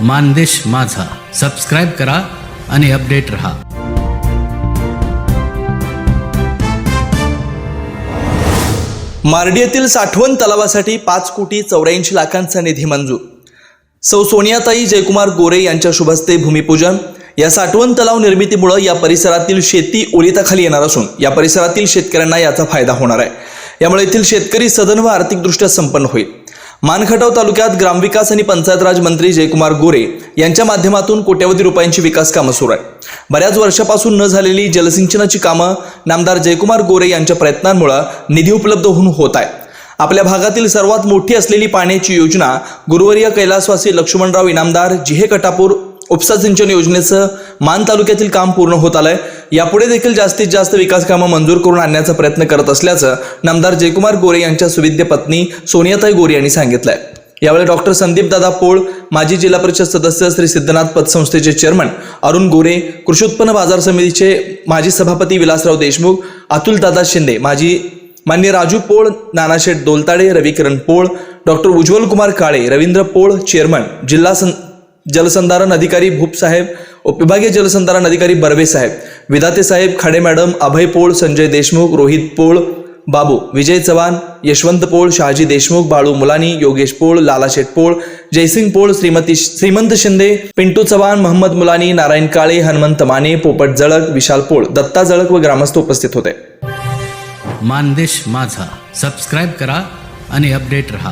मानदेश माझा. सबस्क्राईब करा आणि अपडेट रहा. मार्डी येथील साठवण तलावासाठी पाच कोटी चौऱ्याऐंशी लाखांचा निधी मंजूर. सौ सोनियाताई जयकुमार गोरे यांच्या शुभस्ते भूमिपूजन. या साठवण तलाव निर्मितीमुळं या परिसरातील शेती ओलिताखाली येणार असून या परिसरातील शेतकऱ्यांना याचा फायदा होणार आहे. यामुळे येथील शेतकरी सदन व आर्थिकदृष्ट्या संपन्न होईल. मानखटाव तालुक्यात ग्रामविकास आणि पंचायत राज मंत्री जयकुमार गोरे यांच्या माध्यमातून कोट्यवधी रुपयांची विकास कामं सुरू आहे बऱ्याच वर्षापासून न झालेली जलसिंचनाची कामं नामदार जयकुमार गोरे यांच्या प्रयत्नांमुळे निधी उपलब्ध होऊन होत आहे आपल्या भागातील सर्वात मोठी असलेली पाण्याची योजना गुरुवर्य कैलासवासी लक्ष्मणराव इनामदार जिहे कटापूर उपसा सिंचन योजनेचं मान तालुक्यातील काम पूर्ण होत आलंय. यापुढे देखील जास्तीत जास्त विकास कामं मंजूर करून आणण्याचा प्रयत्न करत असल्याचं नामदार जयकुमार गोरे यांच्या सुविद्य पत्नी सोनियाताई गोरे यांनी सांगितलंय. यावेळी डॉक्टर संदीप दादा पोळ माजी जिल्हा परिषद सदस्य श्री सिद्धनाथ पतसंस्थेचे चेअरमन अरुण गोरे कृषी उत्पन्न बाजार समितीचे माजी सभापती विलासराव देशमुख अतुल दादा शिंदे माजी मान्य राजू पोळ नानाशेठ दोलताडे रविकिरण पोळ डॉक्टर उज्ज्वल कुमार काळे रवींद्र पोळ चेअरमन जिल्हा सं जलसंधारण अधिकारी भूप साहेब उपविभागीय जलसंधारण अधिकारी बर्वे साहेब विधाते साहेब खाडे मॅडम अभय पोळ संजय देशमुख रोहित पोळ बाबू विजय चव्हाण यशवंत पोळ शहाजी देशमुख बाळू मुलानी योगेश पोळ लालाशेठ पोळ जयसिंग पोळ श्रीमती श्रीमंत शिंदे पिंटू चव्हाण महम्मद मुलानी नारायण काळे हनुमंत माने पोपट जळक विशाल पोळ दत्ता जळक व ग्रामस्थ उपस्थित होते. मानदेश माझा. सबस्क्राईब करा आणि अपडेट रहा.